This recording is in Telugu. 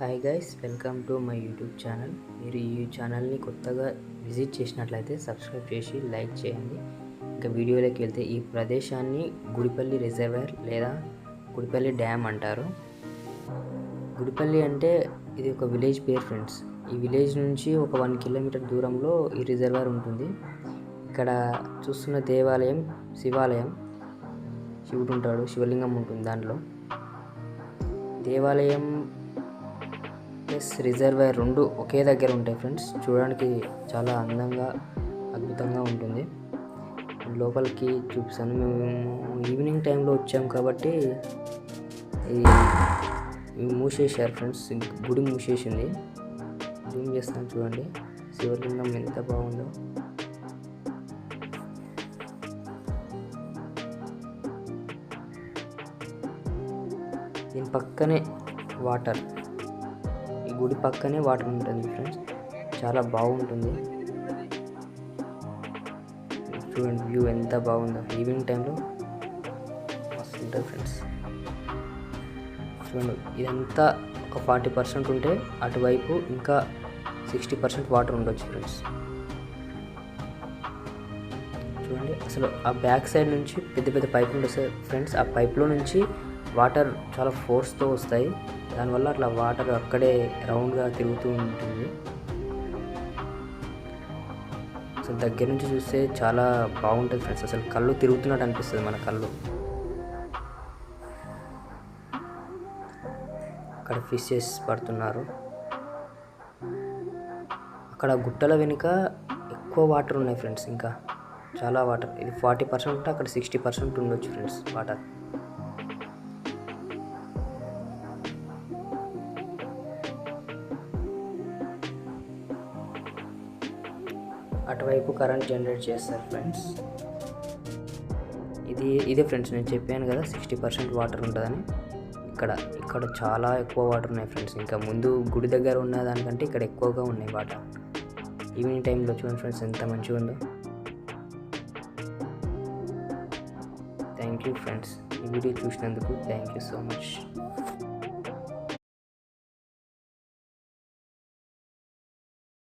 Hi guys welcome to my YouTube channel మీరు ఈ ఛానల్ని కొత్తగా విజిట్ చేసినట్లయితే సబ్స్క్రైబ్ చేసి లైక్ చేయండి. ఇంకా వీడియోలోకి వెళ్తే ఈ ప్రదేశాన్ని గుడిపల్లి రిజర్వర్ లేదా గుడిపల్లి డ్యామ్ అంటారు. గుడిపల్లి అంటే ఇది ఒక విలేజ్ పేరు ఫ్రెండ్స్ ఈ విలేజ్ నుంచి ఒక వన్ కిలోమీటర్ దూరంలో ఈ రిజర్వర్ ఉంటుంది. ఇక్కడ చూస్తున్న దేవాలయం శివాలయం. శివుడు ఉంటాడు శివలింగం ఉంటుంది దాంట్లో. దేవాలయం ప్లస్ రిజర్వాయర్ రెండు ఒకే దగ్గర ఉంటాయి ఫ్రెండ్స్ చూడడానికి చాలా అందంగా అద్భుతంగా ఉంటుంది. లోపలికి చూపిస్తాను. మేము ఈవినింగ్ టైంలో వచ్చాం కాబట్టి ఇది ఇవి మూసేశారు ఫ్రెండ్స్ గుడి మూసేసింది. జూమ్ చేస్తాను చూడండి. శివలింగం ఎంత బాగుందో. దీని పక్కనే వాటర్ గుడి పక్కనే వాటర్ ఉంటుంది ఫ్రెండ్స్. చాలా బాగుంటుంది. చూడండి వ్యూ ఎంత బాగుందో. ఈవినింగ్ టైంలో మస్తు ఉంటుంది ఫ్రెండ్స్. చూడండి ఇదంతా ఒక ఫార్టీ పర్సెంట్ ఉంటే అటువైపు ఇంకా సిక్స్టీ పర్సెంట్ వాటర్ ఉండొచ్చు ఫ్రెండ్స్. చూడండి అసలు ఆ బ్యాక్ సైడ్ నుంచి పెద్ద పెద్ద పైపులు వస్తాయి ఫ్రెండ్స్. ఆ పైప్లో నుంచి వాటర్ చాలా ఫోర్స్తో వస్తాయి. దానివల్ల అట్లా వాటర్ అక్కడే రౌండ్గా తిరుగుతూ ఉంటుంది. అసలు దగ్గర నుంచి చూస్తే చాలా బాగుంటుంది ఫ్రెండ్స్. అసలు కళ్ళు తిరుగుతున్నట్టు అనిపిస్తుంది మన కళ్ళు. అక్కడ ఫిషెస్ పడుతున్నారు. అక్కడ గుట్టల వెనుక ఎక్కువ వాటర్ ఉన్నాయి ఫ్రెండ్స్ ఇంకా. చాలా వాటర్. ఇది ఫార్టీ పర్సెంట్ ఉంటే అక్కడ సిక్స్టీ పర్సెంట్ ఉండొచ్చు ఫ్రెండ్స్ వాటర్. అటువైపు కరెంట్ జనరేట్ చేస్తారు ఫ్రెండ్స్ ఇది ఇదే ఫ్రెండ్స్ నేను చెప్పాను కదా సిక్స్టీ పర్సెంట్ వాటర్ ఉంటుందని. ఇక్కడ ఇక్కడ చాలా ఎక్కువ వాటర్ ఉన్నాయి ఫ్రెండ్స్ ఇంకా ముందు గుడి దగ్గర ఉన్న దానికంటే ఇక్కడ ఎక్కువగా ఉన్నాయి వాటర్ ఈవినింగ్ టైంలో చూడండి ఫ్రెండ్స్ ఎంత మంచిగా ఉందో. థ్యాంక్ యూ ఫ్రెండ్స్ ఈ వీడియో చూసినందుకు థ్యాంక్ యూ సో మచ్